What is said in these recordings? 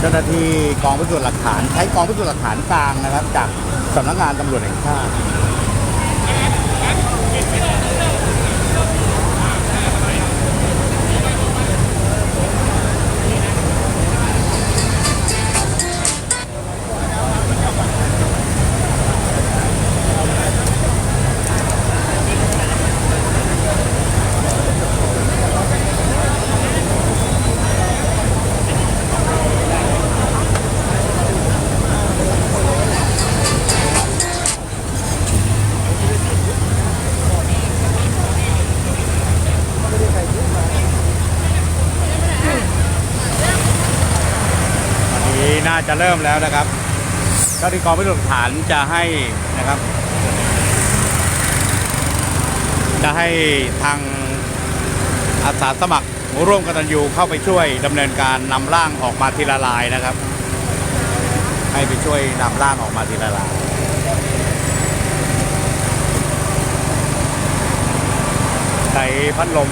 เจ้าหน้าที่กองพิสูจน์หลักฐาน ใช้กองพิสูจน์หลักฐานกลางนะครับ จากสำนักงานตำรวจแห่งชาติ จะเริ่มแล้วนะครับเจ้าที่กองพิสูจน์หลักฐานจะให้นะครับ จะให้ทางอาสาสมัครร่วมกตัญญูเข้าไปช่วยดำเนินการนำร่างออกมาทีละลายนะครับ ให้ไปช่วยนำร่างออกมาทีละลายใช้พัดลม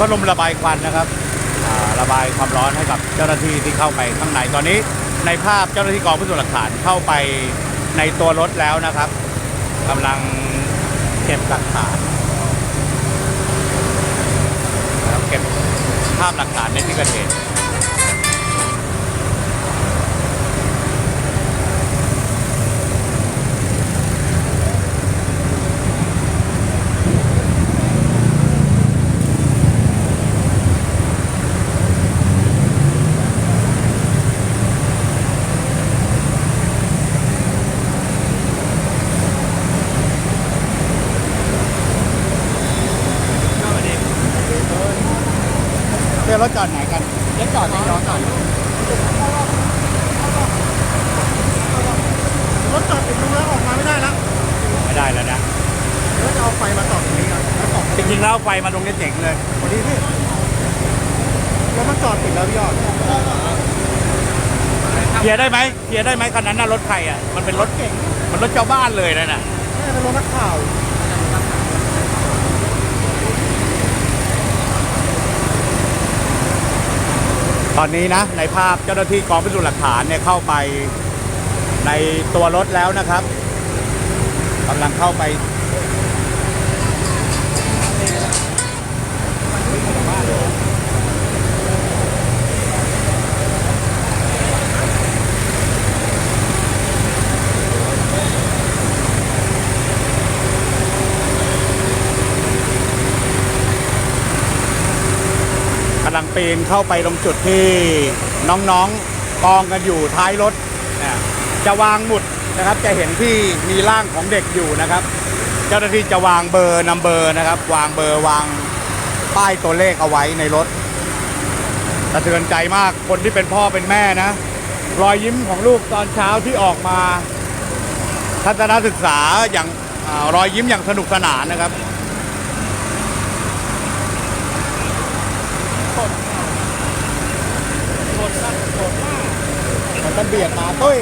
พัดลมระบายควันนะครับระบายความร้อนให้กับเจ้าหน้าที่ที่เข้าไปข้างในตอนนี้ ในภาพเจ้าหน้าที่กองพิสูจน์หลักฐานเข้าไปในตัวรถแล้วนะครับกำลังเก็บหลักฐานเก็บภาพหลักฐานในที่เกิดเหตุ เพื่อ รถจอดไหนกันรถจอดในรถจอดรถจอดติดรูแล้วออกมาไม่ได้แล้วไม่ได้แล้วนะแล้วจะเอาไฟมาต่อตรงนี้ครับแล้วต่อจริงๆแล้วไฟมาตรงนี้เจ๋งเลยพอดีพี่แล้วมันจอดติดแล้วพี่ยอดเคลียร์ได้ไหมเคลียร์ได้ไหมคันนั้นน่ะรถใครอะมันเป็นรถเก่งมันรถชาวบ้านเลยนะน่ะนี่เป็นรถนักข่าว ตอนนี้นะในภาพเจ้าหน้าที่กองพิสูจน์หลักฐานเนี่ยเข้าไปในตัวรถแล้วนะครับกำลังเข้าไป ปีนเข้าไปตรงจุดที่น้องๆกองกันอยู่ท้ายรถนะจะวางหมุดนะครับ จะเห็นที่มีร่างของเด็กอยู่นะครับ เจ้าหน้าที่จะวางเบอร์นัมเบอร์นะครับ วางเบอร์วางป้ายตัวเลขเอาไว้ในรถสะเทือนใจมากคนที่เป็นพ่อเป็นแม่นะ รอยยิ้มของลูกตอนเช้าที่ออกมาทัศนศึกษาอย่างอรอยยิ้มอย่างสนุกสนานนะครับ มันจะเบียดมาตุ้ย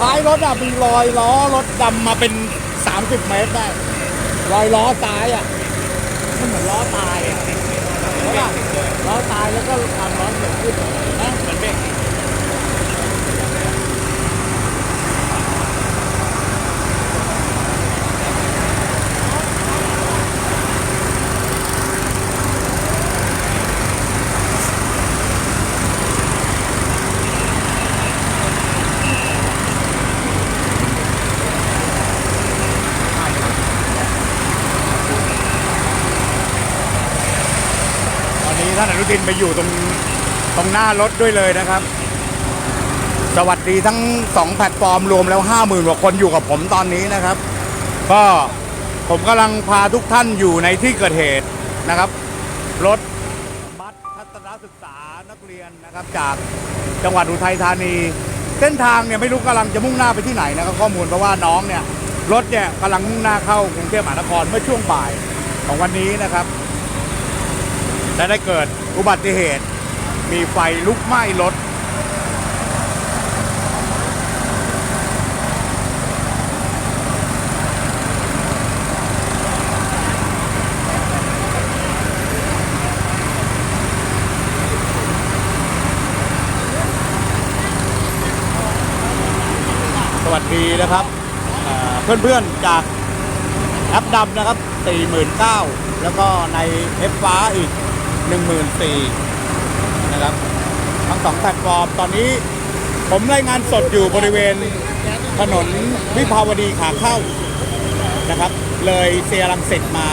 ท้ายรถอะมีรอยล้อรถดำมาเป็น 30 เมตรได้ รอยล้อตายอะมันเหมือนล้อตายอะใช่ป่ะล้อตายแล้วก็ความร้อนเกิดขึ้นนะเหมือนเบรกต อนนี้ท่านอนุทินไปอยู่ตรงตรงหน้ารถด้วยเลยนะครับ สวัสดีทั้ง2แพลตฟอร์มรวมแล้ว50,000กว่าคนอยู่กับผมตอนนี้นะครับ ก็ผมกำลังพาทุกท่านอยู่ในที่เกิดเหตุนะครับ รถบัสทัศนศึกษานักเรียนนะครับ จากจังหวัดอุทัยธานี เส้นทางเนี่ยไม่รู้กำลังจะมุ่งหน้าไปที่ไหนนะครับ ข้อมูลเพราะว่าน้องเนี่ยรถเนี่ยกำลังมุ่งหน้าเข้ากรุงเทพมหานครเมื่อช่วงบ่ายของวันนี้นะครับ และได้เกิดอุบัติเหตุ มีไฟลุกไหม้รถสวัสดีนะครับเพื่อนเพื่อนๆจากแอปดำนะครับ 49,000 แล้วก็ในเอฟฟ้าอีก 14,000นะครับ ทั้งสองแพลตฟอร์มตอนนี้ผมรายงานสดอยู่บริเวณถนนวิภาวดีขาเข้านะครับ เลยเซียรังสิตมา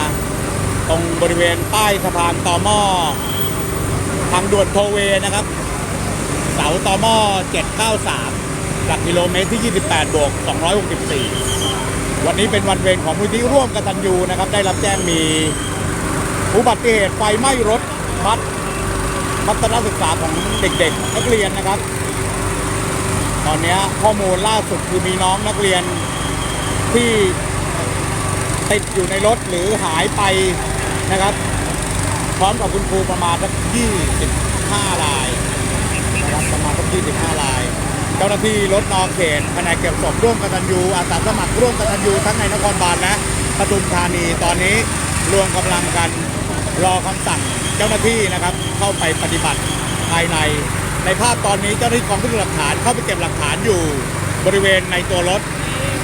ตรงบริเวณใต้สะพานต่อหม้อทางด่วนโทเวนะครับ เสาต่อหม้อ793 หลักกิโลเมตรที่ 28 บวก 264 วันนี้เป็นวันเวรของมูลที่ร่วมกตัญญูนะครับ ได้รับแจ้งมีอุบัติเหตุไฟไหม้รถ บัสพัฒนศึกษาของเด็กๆ นักเรียนนะครับ ตอนนี้ข้อมูลล่าสุดคือมีน้องนักเรียนที่ติดอยู่ในรถหรือหายไปนะครับ พร้อมกับคุณครูประมาณสัก25รายนะครับประมาณสัก25ราย เจ้าหน้าที่รถนองเขตแผนกเก็บศพร่วมกตัญญูอาสาสมัครร่วมกตัญญูทั้งในนครบาลและปทุมธานีตอนนี้รวมกำลังกัน รอคำสั่งเจ้าหน้าที่นะครับ เข้าไปปฏิบัติภายใน ในภาพตอนนี้เจ้าหน้าที่กองพิสูจน์หลักฐานเข้าไปเก็บหลักฐานอยู่บริเวณในตัวรถ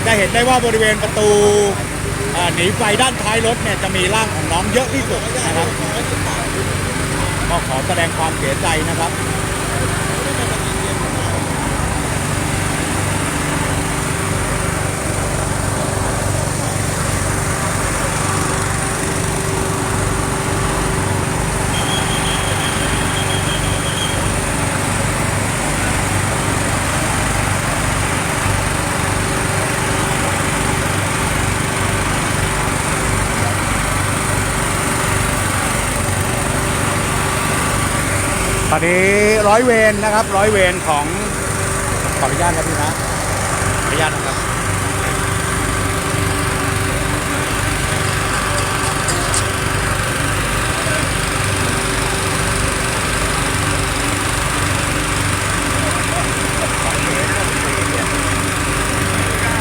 จะเห็นได้ว่าบริเวณประตูหนีไฟด้านท้ายรถเนี่ยจะมีร่างของน้องเยอะที่สุดนะครับก็ขอแสดงความเสียใจนะครับ ตอนนี้ร้อยเวรนะครับ ร้อยเวรของขออนุญาตครับพี่นะขออนุญาตนะครับ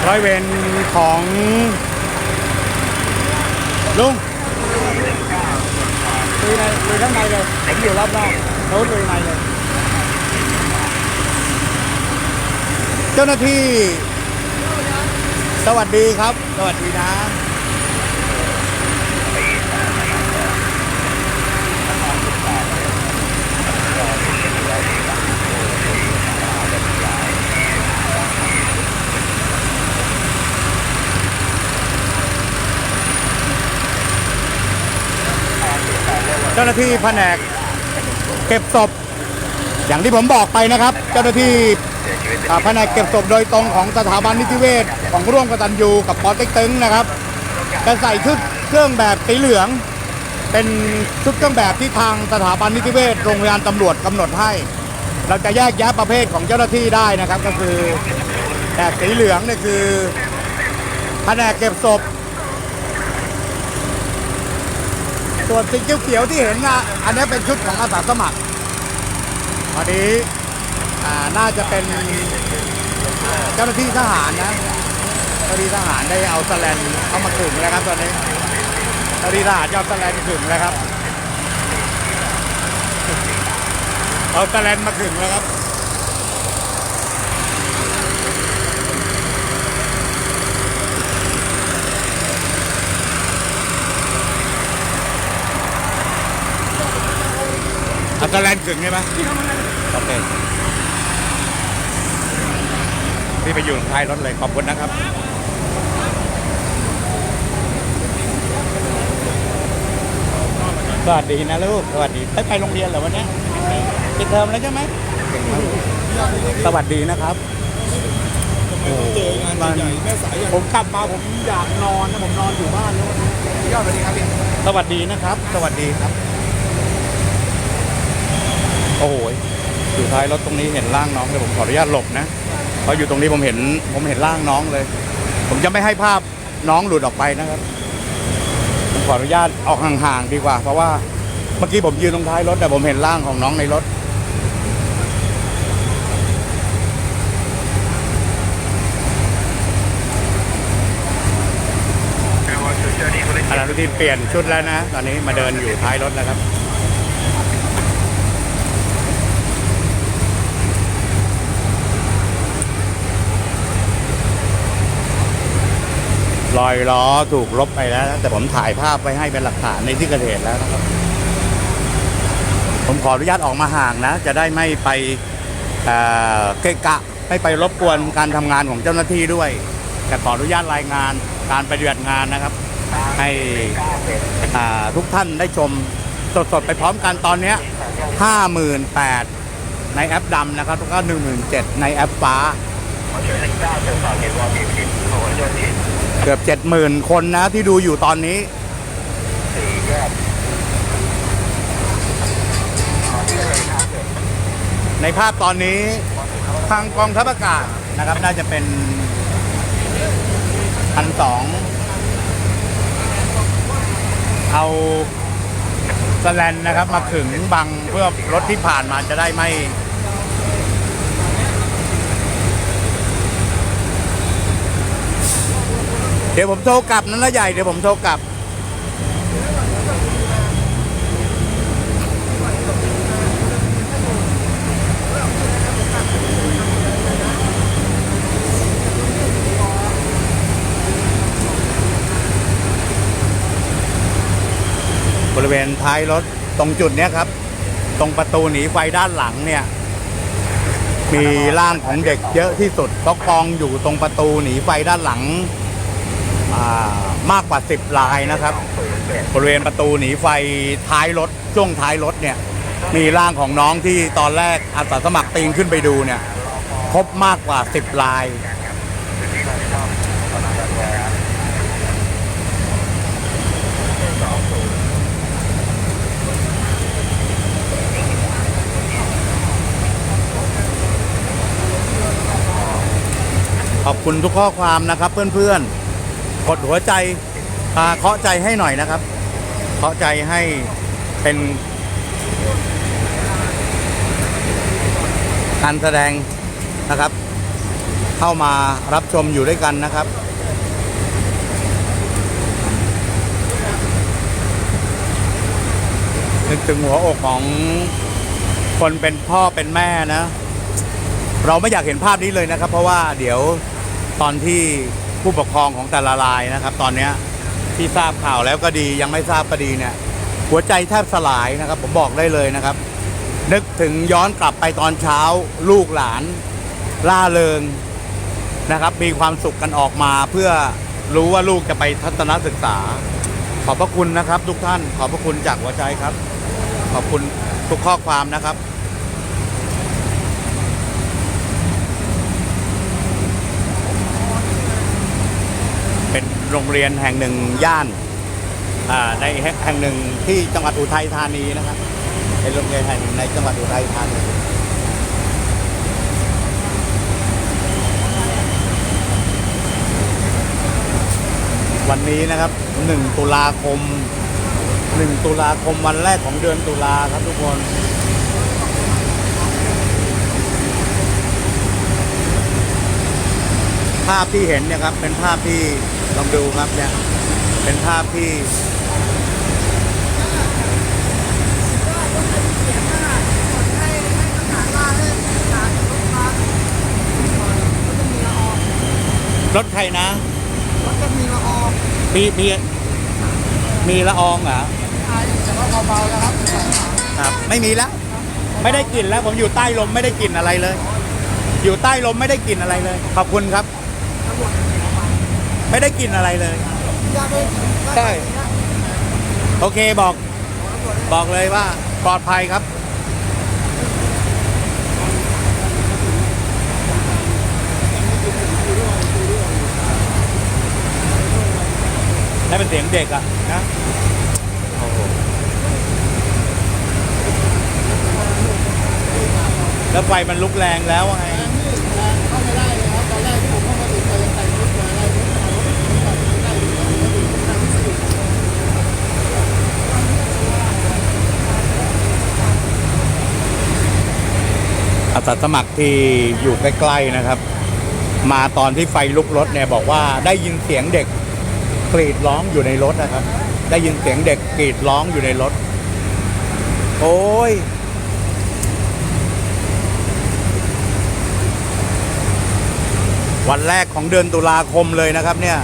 ร้อยเวรของลุงลุยในลุยข้างในเลยผมอยู่รอบนอก รถลุยในเลย เจ้าหน้าที่ สวัสดีครับ สวัสดีนะ เจ้าหน้าที่แผนก เก็บศพ อย่างที่ผมบอกไปนะครับ เจ้าหน้าที่อ่าแผนกเก็บศพโดยตรงของสถาบันนิติเวชของร่วมกตัญญูกับปอเต็กตึงนะครับจะใส่ชุดเครื่องแบบสีเหลือง เป็นชุดเครื่องแบบที่ทางสถาบันนิติเวชโรงพยาบาลตำรวจกำหนดให้ เราจะแยกแยะประเภทของเจ้าหน้าที่ได้นะครับ ก็คือแต่สีเหลืองนี่คือแผนกเก็บศพ ส่วนสีเขียวๆที่เห็นนะอันนี้เป็นชุดของอาสาสมัครตอนนี้น่าจะเป็นเจ้าหน้าที่ทหารนะเจ้าหน้าที่ทหารได้เอาสแลนเข้ามาขึงแล้วครับตอนนี้เจ้าหน้าที่ทหารเอาสแลนขึงแล้วครับเอาสแลนมาขึงแล้วครับ สแลนขึงใช่ไหมโอเคพี่ไปอยู่ท้ายรถเลยขอบคุณนะครับสวัสดีนะลูกสวัสดีได้ไปโรงเรียนเหรอวันเนี้ยปิดเทอมแล้วใช่ไหมสวัสดีนะครับโอ้โหเจองานใหญ่ๆแม่สายอย่างผมกลับมาผมอยากนอนนะผมนอนอยู่บ้านแล้ววันนี้ยอดสวัสดีครับพี่สวัสดีนะครับ สวัสดีครับ โอ้โหอยู่ท้ายรถตรงนี้เห็นร่างน้องเลยผมขออนุญาตหลบนะเพราะอยู่ตรงนี้ผมเห็นผมเห็นร่างน้องเลย ผมจะไม่ให้ภาพน้องหลุดออกไปนะครับผมขออนุญาตออกห่างๆดีกว่า เพราะว่าเมื่อกี้ผมยืนตรงท้ายรถแต่ผมเห็นร่างของน้องในรถอาจารย์นุทินเปลี่ยนชุดแล้วนะ ตอนนี้มาเดินอยู่ท้ายรถแล้วครับ รอยล้อถูกลบไปแล้วนะแต่ผมถ่ายภาพไว้ให้เป็นหลักฐานในที่เกิดเหตุแล้วนะครับ ผมขออนุญาตออกมาห่างนะ จะได้ไม่ไปเกะกะไม่ไปรบกวนการทำงานของเจ้าหน้าที่ด้วย แต่ขออนุญาตรายงานการปฏิบัติงานนะครับ ให้ทุกท่านได้ชมสดๆไปพร้อมกันตอนนี้ห้าหมื่นแปดในแอปดำนะครับแล้วก็หนึ่งหมื่นเจ็ดในแอปฟ้า เกือบเจ็ดหมื่นคนนะที่ดูอยู่ตอนนี้ในภาพตอนนี้ทางกองทัพอากาศนะครับ น่าจะเป็นพันสองเอาสแลนนะครับมาขึงบังเพื่อรถที่ผ่านมาจะได้ไม่ ดี๋ยวผมโทรกลับนั่นละใหญ่เดี๋ยวผมโทรกลับ บริเวณท้ายรถตรงจุดเนี้ยครับ ตรงประตูหนีไฟด้านหลังเนี่ย มีร่างของเด็กเยอะที่สุดก็กองอยู่ตรงประตูหนีไฟด้านหลัง มากกว่า 10ลายนะครับ บริเวณประตูหนีไฟท้ายรถช่วงท้ายรถเนี่ยมีร่างของน้องที่ตอนแรกอาสาสมัครตีนขึ้นไปดูเนี่ยพบมากกว่า 10ลาย ขอบคุณทุกข้อความนะครับเพื่อนๆ ดหัวใจอ่าเคาะใจให้หน่อยนะครับเคาะใจให้เป็นการแสดงนะครับ เข้ามารับชมอยู่ด้วยกันนะครับนึกถึงหัวอกของคนเป็นพ่อเป็นแม่นะ เราไม่อยากเห็นภาพนี้เลยนะครับ เพราะว่าเดี๋ยวตอนที่ ผู้ปกครองของแต่ละรายนะครับ ตอนนี้ที่ทราบข่าวแล้วก็ดียังไม่ทราบก็ดีเนี่ย หัวใจแทบสลายนะครับ ผมบอกได้เลยนะครับ นึกถึงย้อนกลับไปตอนเช้า ลูกหลาน ล่าเริงนะครับ มีความสุขกันออกมาเพื่อรู้ว่าลูกจะไปทัศนศึกษา ขอบพระคุณนะครับ ทุกท่านขอบพระคุณจากหัวใจครับ ขอบคุณทุกข้อความนะครับ เป็น โรงเรียนแห่งหนึ่งย่านอ่าในแห่งหนึ่งที่จังหวัดอุทัยธานีนะครับเป็นโรงเรียนแห่งหนึ่งในจังหวัดอุทัยธานีวันนี้นะครับ 1 ตุลาคม 1 ตุลาคมวันแรกของเดือนตุลาครับทุกคน ภาพที่เห็นเนี่ยครับ เป็นภาพที่ ลองดูครับเนี่ย เป็นภาพที่รถใครนะมันจะมีละอองมีมีมีละอองเหรอแต่ว่าเบาๆนะครับครับไม่มีแล้ว ไม่ได้กลิ่นแล้วผมอยู่ใต้ลมไม่ได้กลิ่นอะไรเลย อยู่ใต้ลมไม่ได้กลิ่นอะไรเลย ขอบคุณครับ ไม่ได้กลิ่นอะไรเลยอยากไปใช่ โอเคบอก บอกเลยว่าปลอดภัยครับได้เป็นเสียงเด็กอะนะโอ้โหแล้วไฟมันลุกแรงแล้วไง เข้าไม่ได้เลยครับตอนแรกที่ผมเข้ามาติดไฟยังแต่งรถสวยอะไรผมเอารถไม่ได้อยู่แล้ว อาสาสมัครที่อยู่ใกล้ๆนะครับ มาตอนที่ไฟลุกรถเนี่ยบอกว่าได้ยินเสียงเด็กกรีดร้องอยู่ในรถนะครับ ได้ยินเสียงเด็กกรีดร้องอยู่ในรถ โอ้ยวันแรกของเดือนตุลาคมเลยนะครับเนี่ย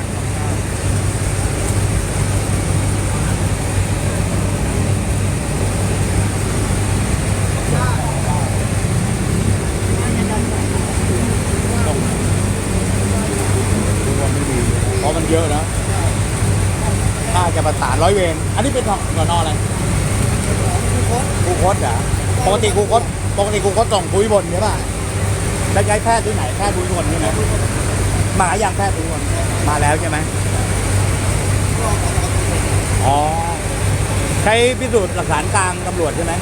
เพราะมันเยอะนะ ถ้าจะ ประสานร้อยเวรอันนี้เป็นของหน่วนออะไรครูคดเหรอะปกติครูคดปกติครูคดส่งคุยบนใช่ป่ะแล้วใช้แพทย์ที่ไหนแพทย์คุยบนใช่ไหมมาอย่างแพทย์คุยบนมาแล้วใช่ไหมอ๋อใช้พิสูจน์หลักฐานกลางตำรวจใช่ไหม